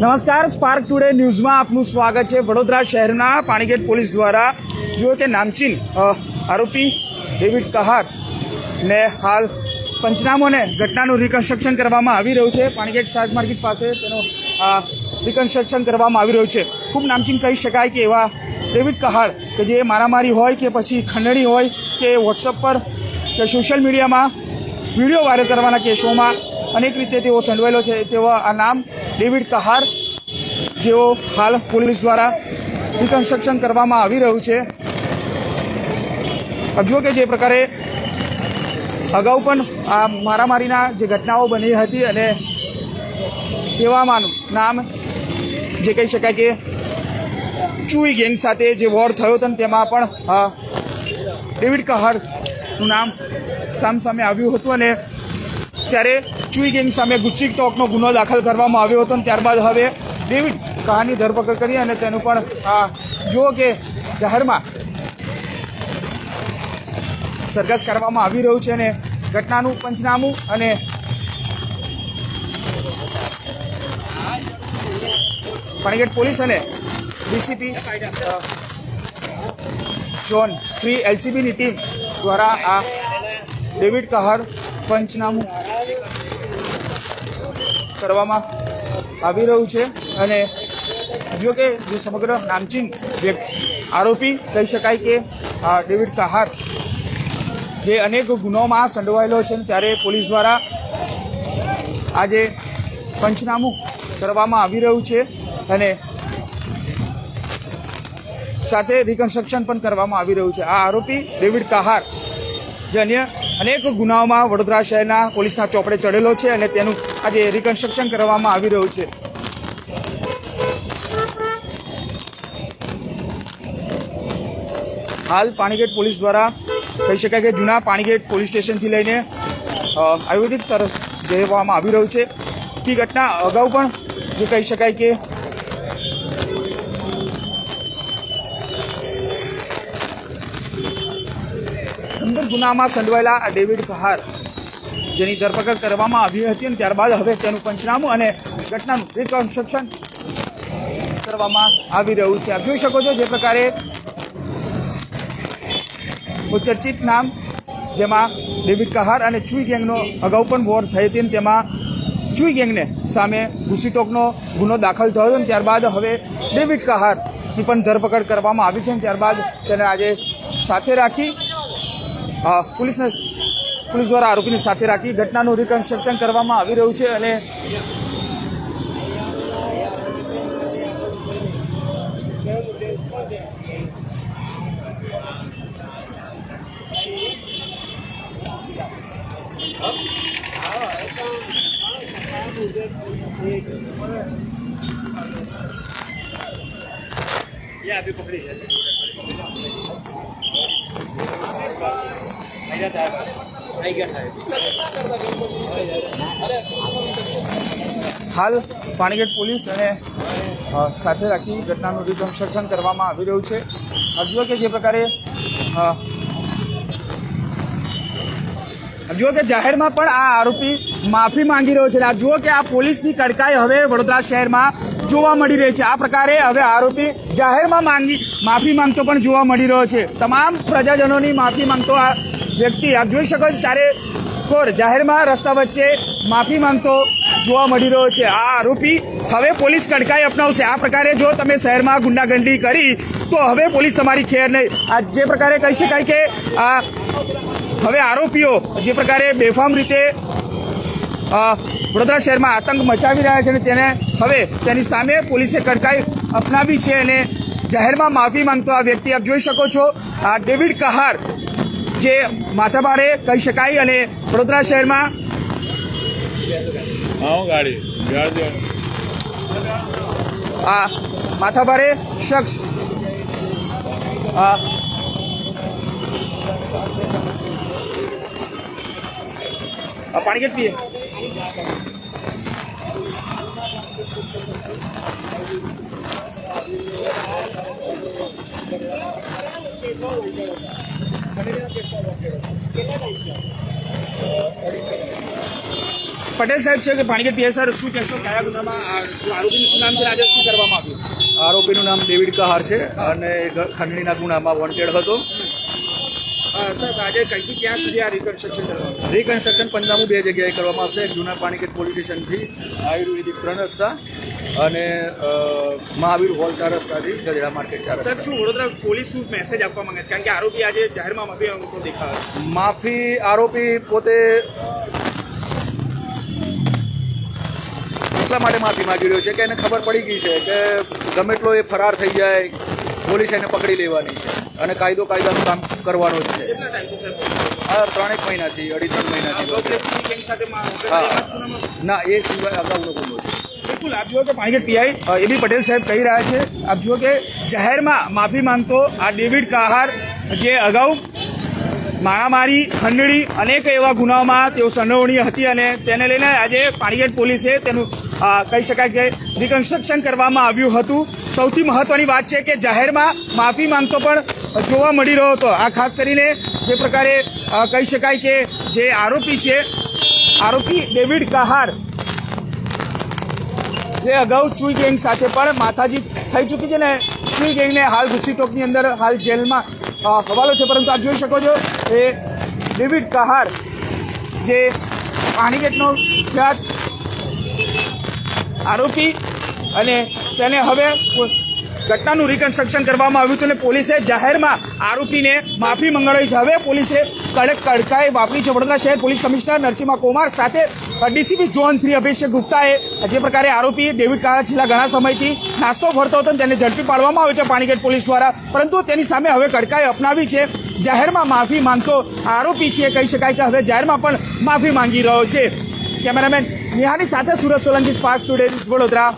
નમસ્કાર spark today ન્યૂઝમાં આપનું સ્વાગત છે. વડોદરા શહેરના પાણીગેટ પોલીસ દ્વારા જુઓ કે નામચીન આરોપી ડેવિડ કહાર ને હાલ પંચનામોને ઘટનાનું રિકન્સ્ટ્રક્શન કરવામાં આવી રહ્યું છે. પાણીગેટ શાક માર્કેટ પાસે તેનું રિકન્સ્ટ્રક્શન કરવામાં આવી રહ્યું છે. ખૂબ નામચીન કહી શકાય કે એવા ડેવિડ કહાર કે જે મારામારી હોય કે પછી ખંડણી હોય કે વોટ્સઅપ પર કે સોશિયલ મીડિયામાં વીડિયો વાયરલ કરવાના કેસોમાં અનેક રીતે તેઓ સંડવાયેલો છે. તેવા આ નામ ડેવિડ કહાર, જેઓ હાલ પોલીસ દ્વારા રિકન્સ્ટ્રક્શન કરવામાં આવી રહ્યું છે. જો કે જે પ્રકારે અગાઉ પણ આ મારામારીના જે ઘટનાઓ બની હતી અને તેવામાં નામ જે કહી શકાય કે ચુઈ ગેંગ સાથે જે વોર થયો હતો તેમાં પણ ડેવિડ કહારનું નામ સામ સામે આવ્યું હતું અને ત્યારે ચુઈ ગેંગ સામે ગુસ્સી ટોકનો ગુનો દાખલ કરવામાં આવ્યો હતો અને ત્યારબાદ હવે ડેવિડ કહાની ધરપકડ કરી અને તેનું પણ જુઓ કે જાહેરમાં સરઘસ કરવામાં આવી રહ્યું છે અને ઘટનાનું પંચનામું અને પાણીગેટ પોલીસ અને ડીસીપી જોન થ્રી એલસીબીની ટીમ દ્વારા આ ડેવિડ કહાર પંચનામું કરવામાં આવી રહ્યું છે અને જો કે જે સમગ્ર નામચીન આરોપી કહી શકાય કે ડેવિડ કહાર જે અનેક ગુનાઓમાં સંડોવાયેલો છે ત્યારે પોલીસ દ્વારા આજે પંચનામું કરવામાં આવી રહ્યું છે અને સાથે રિકન્સ્ટ્રક્શન પણ કરવામાં આવી રહ્યું છે. આ આરોપી ડેવિડ કહાર જે અન્ય અનેક ગુનાઓમાં વડોદરા શહેરના પોલીસના ચોપડે ચડેલો છે અને તેનું આજે રિકન્સ્ટ્રક્શન કરવામાં આવી રહ્યું છે. હાલ પાણીગેટ પોલીસ દ્વારા કહી શકાય કે જૂના પાણીગેટ પોલીસ સ્ટેશનથી લઈને આયુર્વેદિક તરફ જવામાં આવી રહ્યું છે. તે ઘટના અગાઉ પણ જે કહી શકાય કે ગુનામાં સંડવાયેલા ડેવિડ કહાર, જેની ધરપકડ કરવામાં આવી હતી અને ત્યારબાદ હવે તેનું પંચનામું અને ઘટનાનું રિકન્સ્ટ્રક્શન કરવામાં આવી રહ્યું છે. આપ જોઈ શકો છો જે પ્રકારે ચર્ચિત નામ જેમાં ડેવિડ કહાર અને ચુઈ ગેંગનો અગાઉ પણ વોર થઈ હતી અને તેમાં ચુઈ ગેંગને સામે ઘુસીટોકનો ગુનો દાખલ થયો હતો અને ત્યારબાદ હવે ડેવિડ કહારની પણ ધરપકડ કરવામાં આવી છે અને ત્યારબાદ તેને આજે સાથે રાખી પોલીસને પોલીસ દ્વારા આરોપીની સાથે રાખી ઘટનાનું રિકન્સ્ટ્રક્શન કરવામાં આવી રહ્યું છે અને હાલ પાણીગેટ પોલીસ અને સાથે રાખી ઘટનાનું રિકન્સ્ટ્રક્શન કરવામાં આવી રહ્યું છે. હજુ કે જે પ્રકારે જુઓ કે જાહેરમાં પણ આ આરોપી માફી માંગી રહ્યો છે. આ જુઓ કે આ પોલીસની કડકાઈ હવે વડોદરા શહેરમાં જોવા મળી રહી છે. આ પ્રકારે હવે આરોપી જાહેરમાં માંગી, માફી માંગતો પણ જોવા મળી રહ્યો છે. તમામ પ્રજાજનોની માફી માંગતો આ વ્યક્તિ, આપ જોઈ શકો છો ચારે કોર જાહેરમાં રસ્તા વચ્ચે માફી માંગતો જોવા મળી રહ્યો છે. આ આરોપી હવે પોલીસ કડકાઈ અપનાવશે. આ પ્રકારે જો તમે શહેરમાં ગુંડાગંડી કરી, તો હવે પોલીસ તમારી ખેર નહીં. આ જે પ્રકારે કહી શકાય કે આ હવે આરોપીઓ જે પ્રકારે બેફામ રીતે વડોદરા શહેરમાં આતંક મચાવી રહ્યા છે અને તેને હવે તેની સામે પોલીસે કડકાઈ અપનાવી છે અને જાહેરમાં માફી માંગતો આ વ્યક્તિ. આપ જોઈ શકો છો આ ડેવિડ કહાર જે માથાભારે કહી શકાય અને વડોદરા શહેરમાં આ માથાભારે શખ્સ આ પાણી કેટ પીએ પટેલ સાહેબ છે કે પાણીગેટ પીએસઆર શું કહેશો? કયા ગુનામાં? આરોપીનું શું નામ છે આજે શું કરવામાં આવ્યું? આરોપીનું નામ ડેવિડ કહાર છે અને ખંડણીના ગુનામાં વોન્ટેડ હતો. સાહેબ આજે કઈથી ક્યાં સુધી આ રિકન્સ્ટ્રક્શન રિકન્સ્ટ્રક્શન પંજાબુ બે જગ્યાએ કરવામાં આવશે. એક જૂના પાણીગેટ પોલીસ સ્ટેશનથી આયુર્વેદિક ત્રણ રસ્તા અને મહાવીર હોલ ચાર રસ્તાથી ગજડા માર્કેટ ચાર સાહેબ રસ્તા. શું વડોદરા પોલીસ શું મેસેજ આપવા માંગે છે? કારણ કે આરોપી આજે જાહેરમાં માફી માંગતો દેખાયો માફી આરોપી પોતે એટલા માટે માફી માંગી રહ્યો છે કે એને ખબર પડી ગઈ છે કે ગમે એટલો એ ફરાર થઈ જાય પોલીસ એને પકડી લેવાની છે. અને કાયદો કાયદાનું કામ કરવાનો જ છે. આ ત્રણેક મહિનાથી, અઢી ત્રણ મહિનાથી ના, એ સિવાય અગાઉનો ગુનો બિલકુલ, આપ જુઓ કે પાણીગઢ પીઆઈ એ બી પટેલ સાહેબ કહી રહ્યા છે. આપ જુઓ કે જાહેરમાં માફી માંગતો આ ડેવિડ કાહાર, જે અગાઉ મારામારી, ખંડણી, અનેક એવા ગુનાઓમાં તેઓ સંડોવણી હતી અને તેને લઈને આજે પાણીગઢ પોલીસે તેનું કહી શકાય કે રિકન્સ્ટ્રક્શન કરવામાં આવ્યું હતું. સૌથી મહત્વની વાત છે કે જાહેરમાં માફી માંગતો પણ જોવા મળી રહ્યો હતો. આ ખાસ કરીને જે પ્રકારે કહી શકાય કે જે આરોપી છે, આરોપી ડેવિડ કહાર, જે અગાઉ ચુઈ ગેંગ સાથે પણ માથાજી થઈ ચૂકી છે ને ચુઈ ગેંગને હાલ ઘુસીટોકની અંદર હાલ જેલમાં હવાલો છે. પરંતુ આપ જોઈ શકો છો એ ડેવિડ કહાર જે પાણીગેટનો ખ્યાત આરોપી અને તેને હવે ઘટનાનું રિકન્સ્ટ્રક્શન કરવામાં આવ્યું હતું અને પોલીસે જાહેરમાં આરોપીને માફી મંગાવી છે. હવે પોલીસે કડક કડકાએ વાપરી છે. વડોદરા શહેર પોલીસ કમિશનર નરસિંહ કુમાર સાથે ડીસીપી જોન થ્રી અભિષેક ગુપ્તાએ જે પ્રકારે આરોપી ડેવિડ કાળા છેલ્લા ઘણા સમયથી નાસ્તો ફરતો હતો તેને ઝડપી પાડવામાં આવ્યો છે પાણીગેટ પોલીસ દ્વારા. પરંતુ તેની સામે હવે કડકાઈ અપનાવી છે. જાહેરમાં માફી માંગતો આરોપી છે. કહી શકાય કે હવે જાહેરમાં પણ માફી માંગી રહ્યો છે. કેમેરામેન નિહાની સાથે સુરત સોલંકી સ્પાર્ક ટુડે વડોદરા